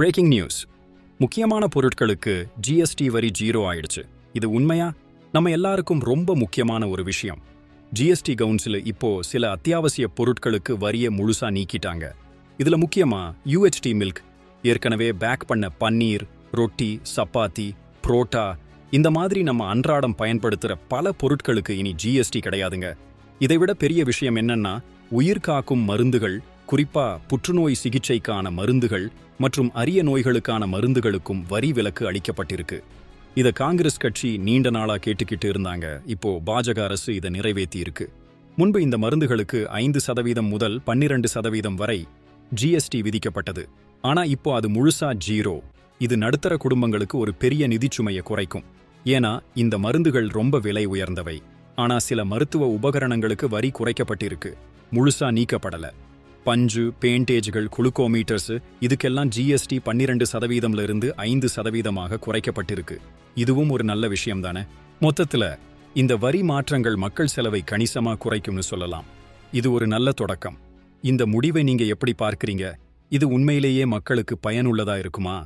Breaking news முக்கியமான பொருட்களுக்கு GST வரி ஜீரோ ஆயிடுச்சு. இது உண்மையா? நம்ம எல்லாருக்கும் ரொம்ப முக்கியமான ஒரு விஷயம். ஜிஎஸ்டி கவுன்சில் இப்போ சில அத்தியாவசிய பொருட்களுக்கு வரியை முழுசா நீக்கிட்டாங்க. இதுல முக்கியமா யூஹெச்டி மில்க் ஏற்கனவே பேக் பண்ண பன்னீர் ரொட்டி சப்பாத்தி புரோட்டா இந்த மாதிரி நம்ம அன்றாடம் பயன்படுத்துற பல பொருட்களுக்கு இனி ஜிஎஸ்டி கிடையாதுங்க. இதைவிட பெரிய விஷயம் என்னன்னா உயிர் காக்கும் மருந்துகள் குறிப்பா புற்றுநோய் சிகிச்சைக்கான மருந்துகள் மற்றும் அரிய நோய்களுக்கான மருந்துகளுக்கும் வரி விலக்கு அளிக்கப்பட்டிருக்கு. இத காங்கிரஸ் கட்சி நீண்ட நாளா கேட்டுக்கிட்டு இருந்தாங்க. இப்போ பாஜக அரசு இதை நிறைவேத்தி இருக்கு முன்பு இந்த மருந்துகளுக்கு ஐந்து சதவீதம் முதல் பன்னிரண்டு சதவீதம் வரை ஜிஎஸ்டி விதிக்கப்பட்டது. ஆனா இப்போ அது முழுசா ஜீரோ. இது நடுத்தர குடும்பங்களுக்கு ஒரு பெரிய நிதிச்சுமையை குறைக்கும். ஏன்னா இந்த மருந்துகள் ரொம்ப விலை உயர்ந்தவை. ஆனா சில மருத்துவ உபகரணங்களுக்கு வரி குறைக்கப்பட்டிருக்கு. முழுசா நீக்கப்படல. பஞ்சு பேண்டேஜ்கள் குளுக்கோமீட்டர்ஸ் இதுக்கெல்லாம் ஜிஎஸ்டி பன்னிரண்டு சதவீதம்ல இருந்து ஐந்து சதவீதமாக குறைக்கப்பட்டிருக்கு. இதுவும் ஒரு நல்ல விஷயம் தானே மொத்தத்துல இந்த வரி மாற்றங்கள் மக்கள் செலவை கணிசமா குறைக்கும்னு சொல்லலாம். இது ஒரு நல்ல தொடக்கம். இந்த முடிவை நீங்க எப்படி பார்க்கறீங்க? இது உண்மையிலேயே மக்களுக்கு பயனுள்ளதா இருக்குமா?